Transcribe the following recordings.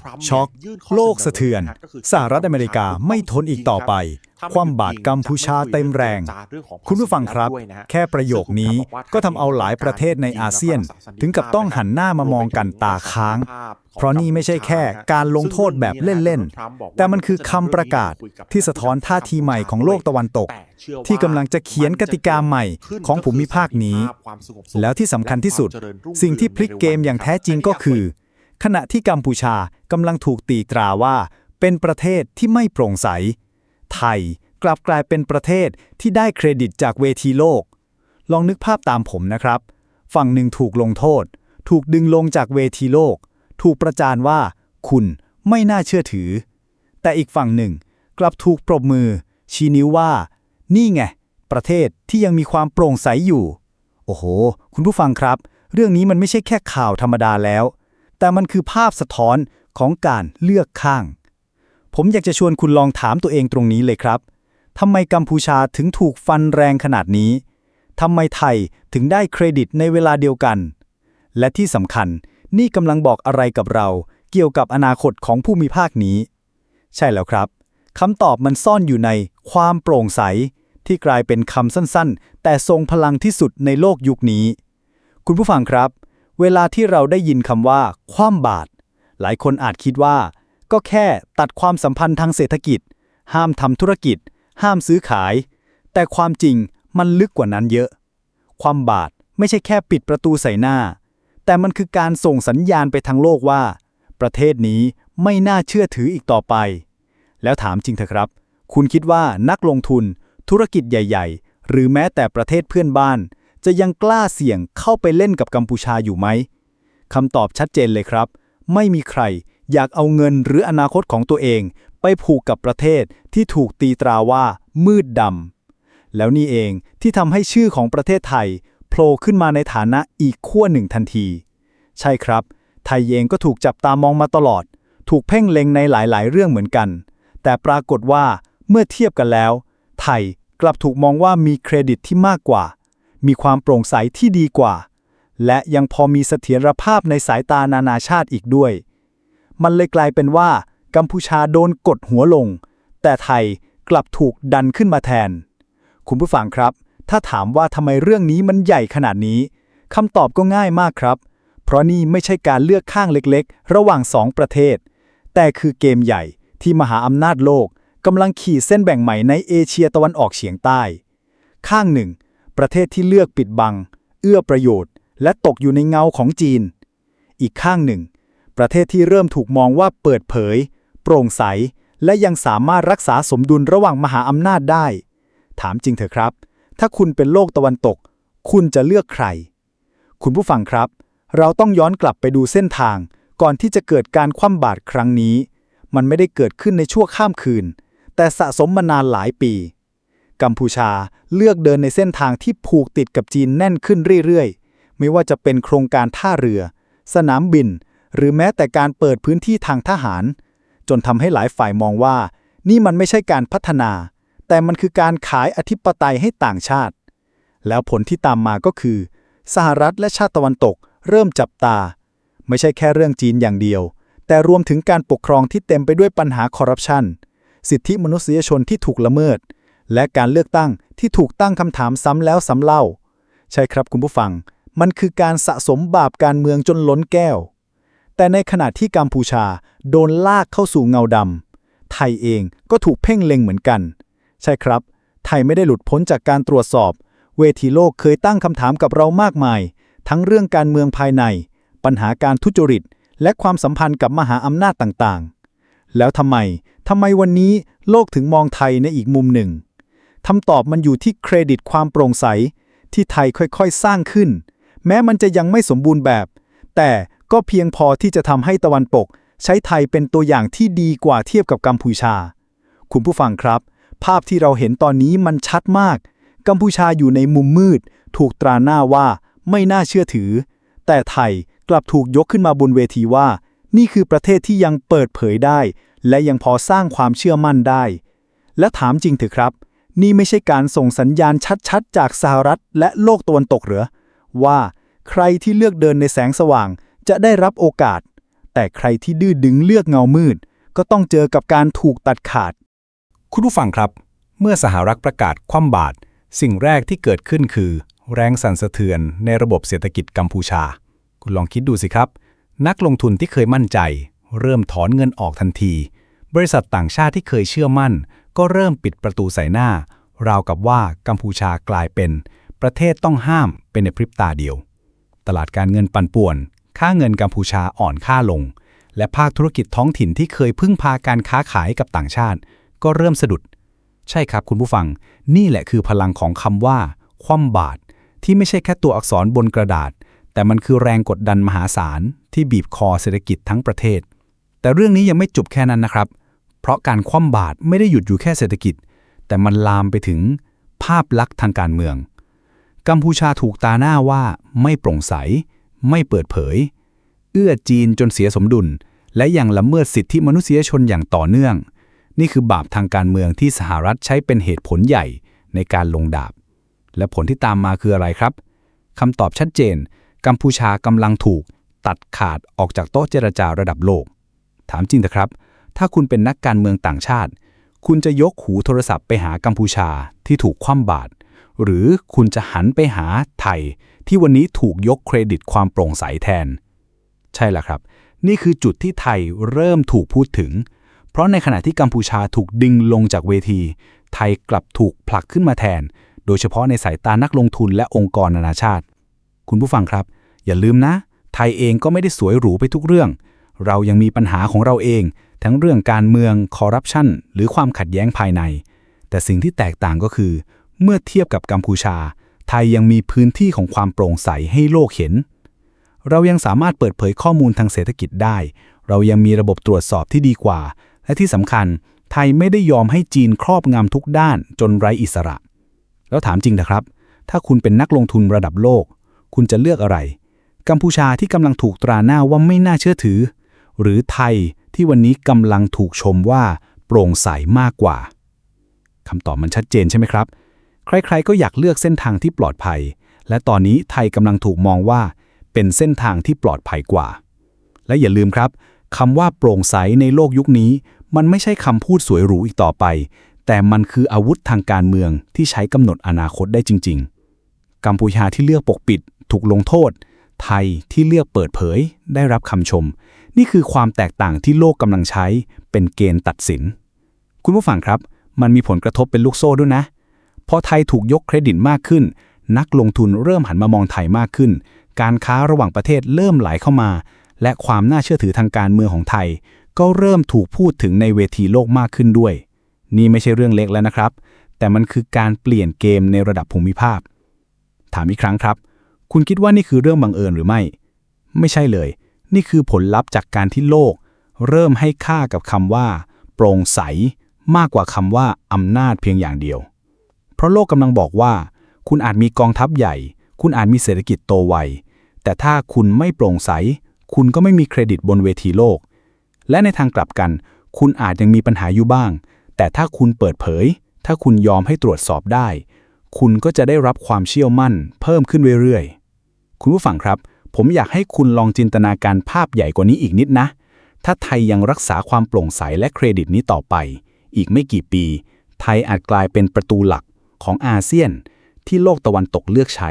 ทรัมป์ช็อกยื่นข้อโลกสะเทือนสก็คือสหรัฐอเมริกาไม่ทนอีกต่อไปถ้ไม่ความบาดกัมพูชาเต็มแรงจะไม่คุยเรื่องของคุณผู้ฟังครับด้วยนะฮะแค่ประโยคนี้ก็ทำเอาหลายประเทศในอาเซียน ถึงกับต้องหันหน้ามามองกันตาค้าง เพราะนี่ไม่ใช่แค่การลงโทษแบบเล่น ๆ แต่มันคือคำประกาศที่สะท้อนท่าทีใหม่ของโลกตะวันตก ที่กำลังจะเขียนกติกาใหม่ของภูมิภาคนี้ แล้วที่สำคัญที่สุด สิ่งที่พลิกเกมอย่างแท้จริงก็คือ ขณะที่กัมพูชากำลังถูกตีตราว่า เป็นประเทศที่ไม่โปร่งใส ไทยกลับกลายเป็นประเทศที่ได้เครดิตจากเวทีโลก ลองนึกภาพตามผมนะครับ ฝั่งหนึ่งถูกลงโทษ ถูกดึงลงจากเวทีโลก ถูกประจานว่า คุณไม่น่าเชื่อถือ แต่อีกฝั่งหนึ่งกลับถูกปรบมือ ชี้นิ้วว่า นี่ไง ประเทศที่ยังมีความโปร่งใสอยู่ โอ้โห คุณผู้ฟังครับ เรื่องนี้มันไม่ใช่แค่ข่าวธรรมดาแล้ว แต่มันคือภาพสะท้อนของการเลือกข้าง ผมอยากจะชวนคุณลองถามตัวเองตรงนี้เลยครับทำไมกัมพูชาถึงถูกฟันแรงขนาดนี้ทำไมไทยถึงได้เครดิตในเวลาเดียวกัน และที่สำคัญนี่กำลังบอกอะไรกับเรา เกี่ยวกับอนาคตของภูมิภาคนี้ ใช่แล้วครับคำตอบมันซ่อนอยู่ในความโปร่งใส ที่กลายเป็นคำสั้นๆ แต่ทรงพลังที่สุดในโลกยุคนี้ คุณผู้ฟังครับ เวลาที่เราได้ยินคำว่า คว่ำบาตรหลายคนอาจคิดว่า ก็แค่ตัดความสัมพันธ์ทางเศรษฐกิจ ห้ามทำธุรกิจ ห้ามซื้อขาย แต่ความจริงมันลึกกว่านั้นเยอะ ความบาตรไม่ใช่แค่ปิดประตูใส่หน้า แต่มันคือการส่งสัญญาณไปทางโลกว่า ประเทศนี้ไม่น่าเชื่อถืออีกต่อไป แล้วถามจริงเถอะครับ คุณคิดว่านักลงทุน ธุรกิจใหญ่ ๆ หรือแม้แต่ประเทศเพื่อนบ้าน จะยังกล้าเสี่ยงเข้าไปเล่นกับกัมพูชาอยู่ไหมคำตอบชัดเจนเลยครับ ไม่มีใครอยากเอาเงินหรืออนาคตของตัวเอง ไปผูกกับประเทศที่ถูกตีตราว่า มืดดำแล้วนี่เองที่ทำให้ชื่อของประเทศไทยโผล่ขึ้นมาในฐานะอีกขั้วหนึ่งทันที ใช่ครับ ไทยเองก็ถูกจับตามองมาตลอด ถูกเพ่งเล็งในหลายๆ เรื่องเหมือนกัน แต่ปรากฏว่าเมื่อเทียบกันแล้ว ไทยกลับถูกมองว่ามีเครดิตที่มากกว่า มีความโปร่งใสที่ดีกว่า และยังพอมีเสถียรภาพในสายตานานาชาติอีกด้วย มันเลยกลายเป็นว่า กัมพูชาโดนกดหัวลง แต่ไทยกลับถูกดันขึ้นมาแทน คุณผู้ฟังครับ ถ้าถามว่าทำไมเรื่องนี้มันใหญ่ขนาดนี้คำตอบก็ง่ายมากครับ เพราะนี่ไม่ใช่การเลือกข้างเล็กๆ ระหว่างสองประเทศ แต่คือเกมใหญ่ที่มหาอำนาจโลกกำลังขีดเส้นแบ่งใหม่ในเอเชียตะวันออกเฉียงใต้ ข้างหนึ่ง ประเทศที่เลือกปิดบัง เอื้อประโยชน์ และตกอยู่ในเงาของจีน อีกข้างหนึ่ง ประเทศที่เริ่มถูกมองว่าเปิดเผย โปร่งใส และยังสามารถรักษาสมดุลระหว่างมหาอำนาจได้ ถามจริงเถอะครับ ถ้าคุณเป็นโลกตะวันตก คุณจะเลือกใคร คุณผู้ฟังครับ เราต้องย้อนกลับไปดูเส้นทาง ก่อนที่จะเกิดการคว่ำบาตรครั้งนี้ มันไม่ได้เกิดขึ้นในชั่วข้ามคืน แต่สะสมมานานหลายปี กัมพูชาเลือกเดินในเส้นทางที่ผูกติดกับจีนแน่นขึ้นเรื่อยๆ ไม่ว่าจะเป็นโครงการท่าเรือ สนามบิน หรือแม้แต่การเปิดพื้นที่ทางทหาร จนทำให้หลายฝ่ายมองว่า นี่มันไม่ใช่การพัฒนา แต่มันคือการขายอธิปไตยให้ต่างชาติ แล้วผลที่ตามมาก็คือ สหรัฐและชาติตะวันตก เริ่มจับตา ไม่ใช่แค่เรื่องจีนอย่างเดียว แต่รวมถึงการปกครองที่เต็มไปด้วยปัญหาคอร์รัปชันสิทธิมนุษยชนที่ถูกละเมิด และการเลือกตั้งที่ถูกตั้งคำถามซ้ำแล้วซ้ำเล่า ใช่ครับคุณผู้ฟัง มันคือการสะสมบาปการเมืองจนล้นแก้ว แต่ในขณะที่กัมพูชาโดนลากเข้าสู่เงาดำไทยเองก็ถูกเพ่งเล็งเหมือนกัน ใช่ครับ ไทยไม่ได้หลุดพ้นจากการตรวจสอบ เวทีโลกเคยตั้งคำถามกับเรามากมาย ทั้งเรื่องการเมืองภายใน ปัญหาการทุจริต และความสัมพันธ์กับมหาอำนาจต่างๆ แล้วทำไมทำไมวันนี้โลกถึงมองไทยในอีกมุมหนึ่ง คำตอบมันอยู่ที่เครดิตความโปร่งใส ที่ไทยค่อยๆ สร้างขึ้น แม้มันจะยังไม่สมบูรณ์แบบ แต่ก็เพียงพอที่จะทำให้ตะวันตก ใช้ไทยเป็นตัวอย่างที่ดีกว่าเทียบกับกัมพูชา คุณผู้ฟังครับ ภาพที่เราเห็นตอนนี้มันชัดมาก กัมพูชาอยู่ในมุมมืด ถูกตราหน้าว่าไม่น่าเชื่อถือ แต่ไทยกลับถูกยกขึ้นมาบนเวทีว่า นี่คือประเทศที่ยังเปิดเผยได้ และยังพอสร้างความเชื่อมั่นได้ และถามจริงเถอะครับ นี่ไม่ใช่การส่งสัญญาณชัดๆ จากสหรัฐและโลกตะวันตกเหรือว่าใครที่เลือกเดินในแสงสว่างจะได้รับโอกาสแแต่ใครที่ดื้อดึงเลือกเงามืด ก็ต้องเจอกับการถูกตัดขาด คุณผู้ฟังครับ เมื่อสหรัฐประกาศคว่ำบาตรสิ่งแรกที่เกิดขึ้นคือ แรงสั่นสะเทือนในระบบเศรษฐกิจกัมพูชา คุณลองคิดดูสิครับ นักลงทุนที่เคยมั่นใจ เริ่มถอนเงินออกทันที บริษัทต่างชาติที่เคยเชื่อมั่น ก็เริ่มปิดประตูใส่หน้า ราวกับว่ากัมพูชากลายเป็น ประเทศต้องห้ามเป็นในพริบตาเดียว ตลาดการเงินปั่นป่วน ค่าเงินกัมพูชาอ่อนค่าลง และภาคธุรกิจท้องถิ่นที่เคยพึ่งพาการค้าขายกับต่างชาติ ก็เริ่มสะดุด ใช่ครับคุณผู้ฟัง นี่แหละคือพลังของคำว่า คว่ำบาตรที่ไม่ใช่แค่ตัวอักษรบนกระดาษ แต่มันคือแรงกดดันมหาศาลที่บีบคอเศรษฐกิจทั้งประเทศ แต่เรื่องนี้ยังไม่จบแค่นั้นนะครับ ราะการคว่ำบาตรไม่ได้หยุดอยู่แค่เศรษฐกิจ แต่มันลามไปถึงภาพลักษณ์ทางการเมือง กัมพูชาถูกตาหน้าว่าไม่โปร่งใส ไม่เปิดเผย เอื้อจีนจนเสียสมดุล และยังละเมิดสิทธิมนุษยชนอย่างต่อเนื่อง นี่คือบาปทางการเมืองที่สหรัฐใช้เป็นเหตุผลใหญ่ในการลงดาบ และผลที่ตามมาคืออะไรครับคำตอบชัดเจน กัมพูชากำลังถูกตัดขาดออกจากโต๊ะเจรจาระดับโลก ถามจริงเถอะครับ ถ้าคุณเป็นนักการเมืองต่างชาติ คุณจะยกหูโทรศัพท์ไปหากัมพูชาที่ถูกคว่ำบาตรหรือคุณจะหันไปหาไทย ที่วันนี้ถูกยกเครดิตความโปร่งใสแทน ใช่แล้วครับ นี่คือจุดที่ไทยเริ่มถูกพูดถึง เพราะในขณะที่กัมพูชาถูกดึงลงจากเวที ไทยกลับถูกผลักขึ้นมาแทน โดยเฉพาะในสายตานักลงทุนและองค์กรนานาชาติ คุณผู้ฟังครับ อย่าลืมนะ ไทยเองก็ไม่ได้สวยหรูไปทุกเรื่อง เรายังมีปัญหาของเราเอง ทั้งเรื่องการเมืองคอร์รัปชันหรือความขัดแย้งภายใน แต่สิ่งที่แตกต่างก็คือ เมื่อเทียบกับกัมพูชา ไทยยังมีพื้นที่ของความโปร่งใสให้โลกเห็น เรายังสามารถเปิดเผยข้อมูลทางเศรษฐกิจได้ เรายังมีระบบตรวจสอบที่ดีกว่า และที่สำคัญ ไทยไม่ได้ยอมให้จีนครอบงำทุกด้านจนไร้อิสระ แล้วถามจริงนะครับ ถ้าคุณเป็นนักลงทุนระดับโลก คุณจะเลือกอะไร กัมพูชาที่กำลังถูกตราหน้าว่าไม่น่าเชื่อถือ หรือไทย ที่วันนี้กำลังถูกชมว่า โปร่งใสมากกว่าคำตอบมันชัดเจนใช่ไหมครับ ใครๆก็อยากเลือกเส้นทางที่ปลอดภัย และตอนนี้ไทยกำลังถูกมองว่า เป็นเส้นทางที่ปลอดภัยกว่า และอย่าลืมครับคำว่าโปร่งใสในโลกยุคนี้ มันไม่ใช่คำพูดสวยหรูอีกต่อไป แต่มันคืออาวุธทางการเมืองที่ใช้กำหนดอนาคตได้จริง ๆ กัมพูชาที่เลือกปกปิด ถูกลงโทษ ไทยที่เลือกเปิดเผย ได้รับคำชม นี่คือความแตกต่างที่โลกกำลังใช้เป็นเกณฑ์ตัดสิน คุณผู้ฟังครับ มันมีผลกระทบเป็นลูกโซ่ด้วยนะ พอไทยถูกยกเครดิตมากขึ้น นักลงทุนเริ่มหันมามองไทยมากขึ้น การค้าระหว่างประเทศเริ่มไหลเข้ามา และความน่าเชื่อถือทางการเมืองของไทย ก็เริ่มถูกพูดถึงในเวทีโลกมากขึ้นด้วย นี่ไม่ใช่เรื่องเล็กแล้วนะครับ แต่มันคือการเปลี่ยนเกมในระดับภูมิภาค ถามอีกครั้งครับ คุณคิดว่านี่คือเรื่องบังเอิญหรือไม่ ไม่ใช่เลย นี่คือผลลัพธ์จากการที่โลก เริ่มให้ค่ากับคำว่า โปร่งใส มากกว่าคำว่าอำนาจเพียงอย่างเดียว เพราะโลกกำลังบอกว่า คุณอาจมีกองทัพใหญ่ คุณอาจมีเศรษฐกิจโตไว แต่ถ้าคุณไม่โปร่งใส คุณก็ไม่มีเครดิตบนเวทีโลก และในทางกลับกัน คุณอาจยังมีปัญหาอยู่บ้าง แต่ถ้าคุณเปิดเผย ถ้าคุณยอมให้ตรวจสอบได้ คุณก็จะได้รับความเชื่อมั่น เพิ่มขึ้นเรื่อยๆ คุณผู้ฟังครับ ผมอยากให้คุณลองจินตนาการภาพใหญ่กว่านี้อีกนิดนะ ถ้าไทยยังรักษาความโปร่งใสและเครดิตนี้ต่อไป อีกไม่กี่ปี ไทยอาจกลายเป็นประตูหลักของอาเซียน ที่โลกตะวันตกเลือกใช้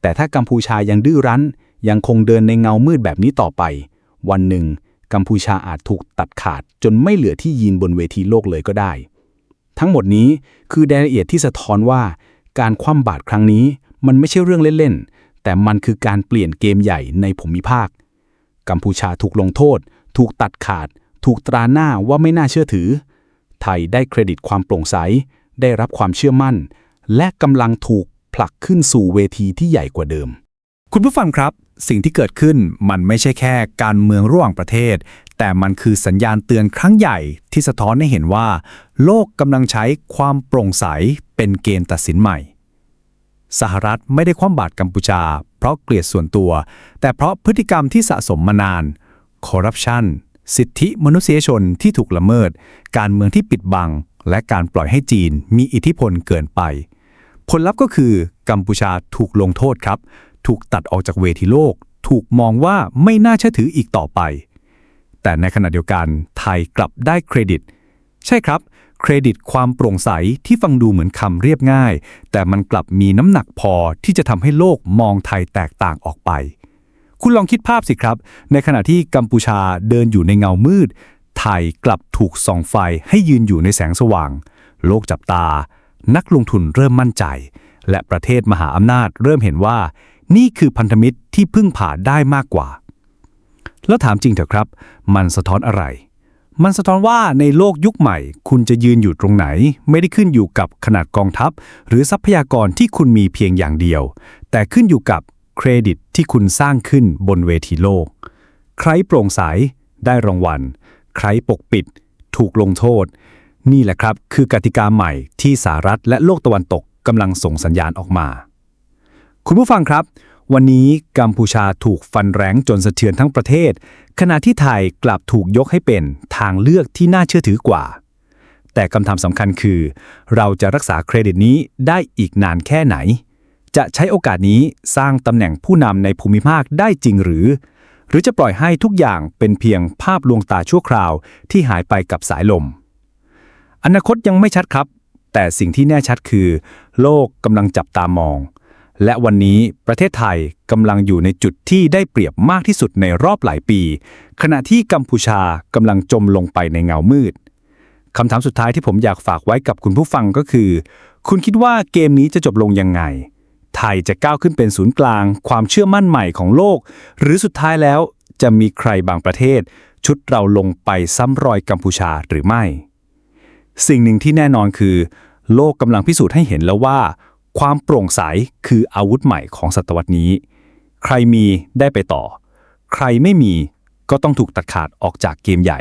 แต่ถ้ากัมพูชายังดื้อรั้น ยังคงเดินในเงามืดแบบนี้ต่อไป วันหนึ่ง กัมพูชาอาจถูกตัดขาด จนไม่เหลือที่ยืนบนเวทีโลกเลยก็ได้ ทั้งหมดนี้คือรายละเอียดที่สะท้อนว่า การคว่ำบาตรครั้งนี้มันไม่ใช่เรื่องเล่นๆ แต่มันคือการเปลี่ยนเกมใหญ่ในภูมิภาค กัมพูชาถูกลงโทษ ถูกตัดขาด ถูกตราหน้าว่าไม่น่าเชื่อถือ ไทยได้เครดิตความโปร่งใส ได้รับความเชื่อมั่น และกำลังถูกผลักขึ้นสู่เวทีที่ใหญ่กว่าเดิม คุณผู้ฟังครับ สิ่งที่เกิดขึ้นมันไม่ใช่แค่การเมืองระหว่างประเทศ แต่มันคือสัญญาณเตือนครั้งใหญ่ที่สะท้อนให้เห็นว่า โลกกำลังใช้ความโปร่งใสเป็นเกณฑ์ตัดสินใหม่ สหรัฐไม่ได้คว่ำบาตรกัมพูชา เพราะเกลียดส่วนตัว แต่เพราะพฤติกรรมที่สะสมมานาน คอร์รัปชัน สิทธิมนุษยชนที่ถูกละเมิด การเมืองที่ปิดบัง และการปล่อยให้จีนมีอิทธิพลเกินไป ผลลัพธ์ก็คือกัมพูชาถูกลงโทษครับ ถูกตัดออกจากเวทีโลก ถูกมองว่าไม่น่าเชื่อถืออีกต่อไป แต่ในขณะเดียวกันไทยกลับได้เครดิต ใช่ครับ เครดิตความโปร่งใสที่ฟังดูเหมือนคำเรียบง่าย แต่มันกลับมีน้ำหนักพอที่จะทำให้โลกมองไทยแตกต่างออกไป คุณลองคิดภาพสิครับ ในขณะที่กัมพูชาเดินอยู่ในเงามืด ไทยกลับถูกส่องไฟให้ยืนอยู่ในแสงสว่าง โลกจับตา นักลงทุนเริ่มมั่นใจ และประเทศมหาอำนาจเริ่มเห็นว่า นี่คือพันธมิตรที่พึ่งผ่าได้มากกว่า แล้วถามจริงเถอะครับ มันสะท้อนอะไร มันสะท้อนว่าในโลกยุคใหม่ คุณจะยืนอยู่ตรงไหน ไม่ได้ขึ้นอยู่กับขนาดกองทัพ หรือทรัพยากรที่คุณมีเพียงอย่างเดียว แต่ขึ้นอยู่กับเครดิตที่คุณสร้างขึ้นบนเวทีโลก ใครโปร่งใสได้รางวัล ใครปกปิด ถูกลงโทษ นี่แหละครับคือกติกาใหม่ที่สหรัฐและโลกตะวันตกกำลังส่งสัญญาณออกมา คุณผู้ฟังครับ วันนี้กัมพูชาถูกฟันแรงจนสะเทือนทั้งประเทศ ขณะที่ไทยกลับถูกยกให้เป็นทางเลือกที่น่าเชื่อถือกว่า แต่คำถามสำคัญคือ เราจะรักษาเครดิตนี้ได้อีกนานแค่ไหน จะใช้โอกาสนี้สร้างตำแหน่งผู้นำในภูมิภาคได้จริงหรือ หรือจะปล่อยให้ทุกอย่างเป็นเพียงภาพลวงตาชั่วคราวที่หายไปกับสายลม อนาคตยังไม่ชัดครับ แต่สิ่งที่แน่ชัดคือ โลกกำลังจับตามอง และวันนี้ประเทศไทยกำลังอยู่ในจุดที่ได้เปรียบมากที่สุดในรอบหลายปี ขณะที่กัมพูชากำลังจมลงไปในเงามืดคำถามสุดท้ายที่ผมอยากฝากไว้กับคุณผู้ฟังก็คือ คุณคิดว่าเกมนี้จะจบลงยังไง ไทยจะก้าวขึ้นเป็นศูนย์กลาง ความเชื่อมั่นใหม่ของโลก หรือสุดท้ายแล้วจะมีใครบางประเทศ ชุดเราลงไปซ้ำรอยกัมพูชาหรือไม่ สิ่งหนึ่งที่แน่นอนคือ โลกกำลังพิสูจน์ให้เห็นแล้วว่า ความโปร่งใสคืออาวุธใหม่ของศตวรรษนี้ ใครมีได้ไปต่อ ใครไม่มีก็ต้องถูกตัดขาดออกจากเกมใหญ่